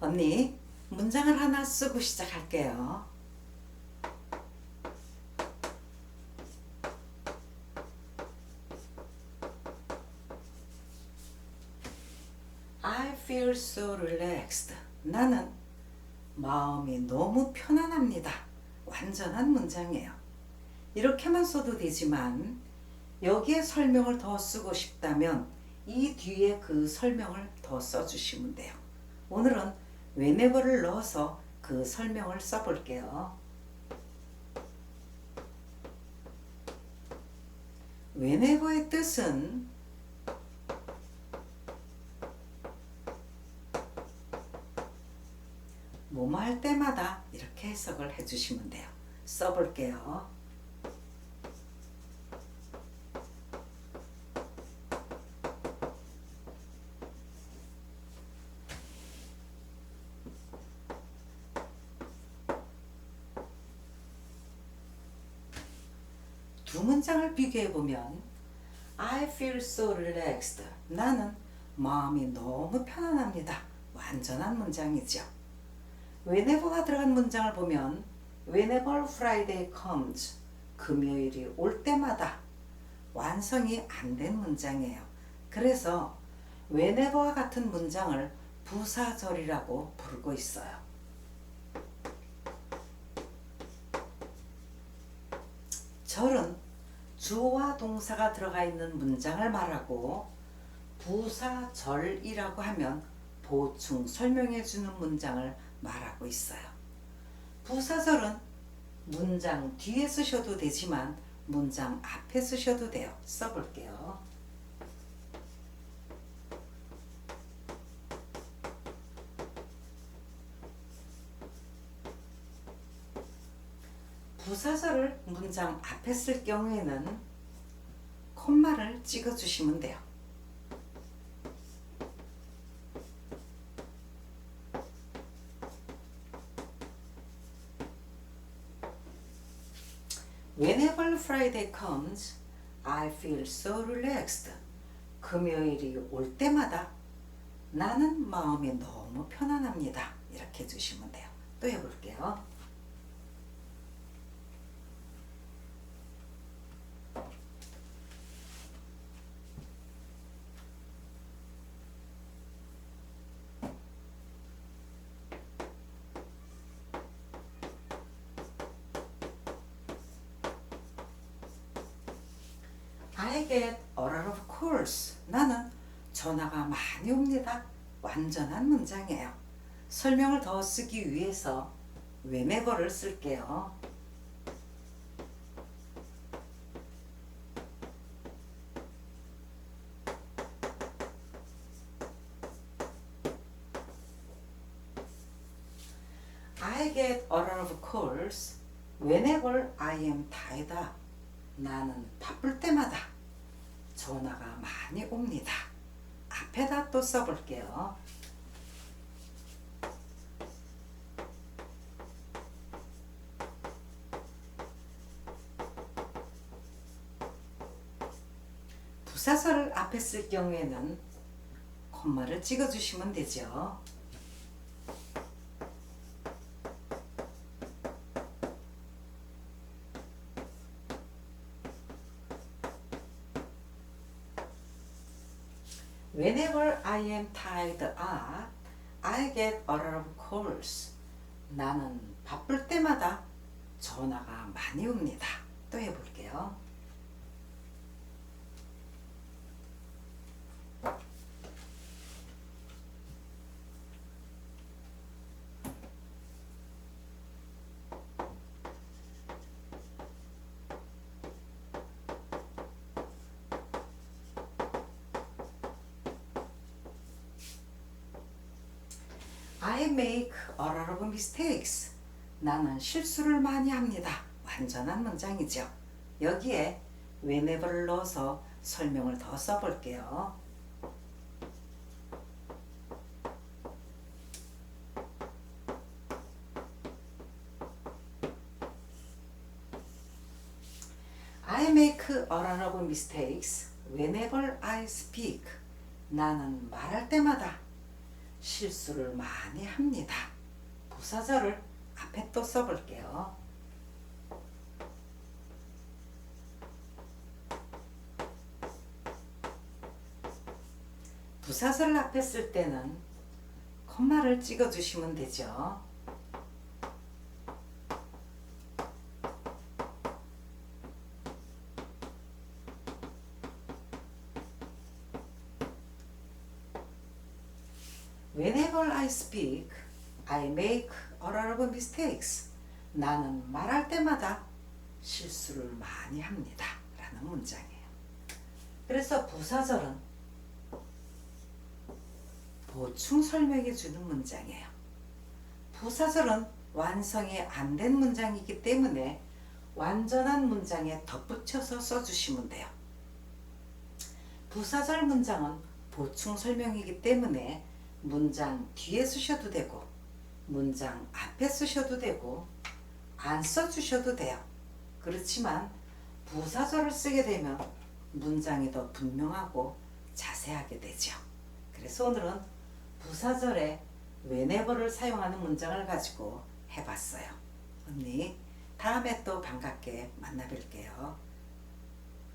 언니, 문장을 하나 쓰고 시작할게요. 나는 마음이 너무 편안합니다. 완전한 문장이에요. 이렇게만 써도 되지만 여기에 설명을 더 쓰고 싶다면 이 뒤에 그 설명을 더 써주시면 돼요. 오늘은 whenever를 넣어서 그 설명을 써볼게요. whenever의 뜻은 뭐뭐 할 때마다 이렇게 해석을 해주시면 돼요. 써볼게요. 두 문장을 비교해 보면 I feel so relaxed. 나는 마음이 너무 편안합니다. 완전한 문장이죠. whenever가 들어간 문장을 보면 whenever Friday comes 금요일이 올 때마다 완성이 안 된 문장이에요. 그래서 whenever와 같은 문장을 부사절이라고 부르고 있어요. 절은 주어와 동사가 들어가 있는 문장을 말하고 부사절이라고 하면 보충 설명해 주는 문장을 말하고 있어요. 부사절은 문장 뒤에 쓰셔도 되지만 문장 앞에 쓰셔도 돼요. 써볼게요. 부사절을 문장 앞에 쓸 경우에는 콤마를 찍어 주시면 돼요. Whenever Friday comes, I feel so relaxed. 금요일이 올 때마다 나는 마음이 너무 편안합니다. 이렇게 해주시면 돼요. 또 해볼게요. I get a lot of calls. 나는 전화가 많이 옵니다. 완전한 문장이에요. 설명을 더 쓰기 위해서 whenever를 쓸게요. I get a lot of calls whenever I am tired. 나는 바쁠 때마다 전화가 많이 옵니다. 앞에다 또 써볼게요. 부사설을 앞에 쓸 경우에는 콤마를 찍어주시면 되죠. Whenever I am tired out, I get a lot of calls. 나는 바쁠 때마다 전화가 많이 옵니다. 또 해볼게요. I make a lot of mistakes. 나는 실수를 많이 합니다. 완전한 문장이죠. 여기에 whenever를 넣어서 설명을 더 써볼게요. I make a lot of mistakes whenever I speak. 나는 말할 때마다 실수를 많이 합니다. 부사절을 앞에 또 써볼게요. 부사절 앞에 쓸 때는 콤마를 찍어주시면 되죠. Whenever I speak, I make a lot of mistakes. 나는 말할 때마다 실수를 많이 합니다. 라는 문장이에요. 그래서 부사절은 보충 설명해 주는 문장이에요. 부사절은 완성이 안 된 문장이기 때문에 완전한 문장에 덧붙여서 써주시면 돼요. 부사절 문장은 보충 설명이기 때문에 문장 뒤에 쓰셔도 되고 문장 앞에 쓰셔도 되고 안 써주셔도 돼요. 그렇지만 부사절을 쓰게 되면 문장이 더 분명하고 자세하게 되죠. 그래서 오늘은 부사절에 whenever를 사용하는 문장을 가지고 해봤어요. 언니, 다음에 또 반갑게 만나 뵐게요.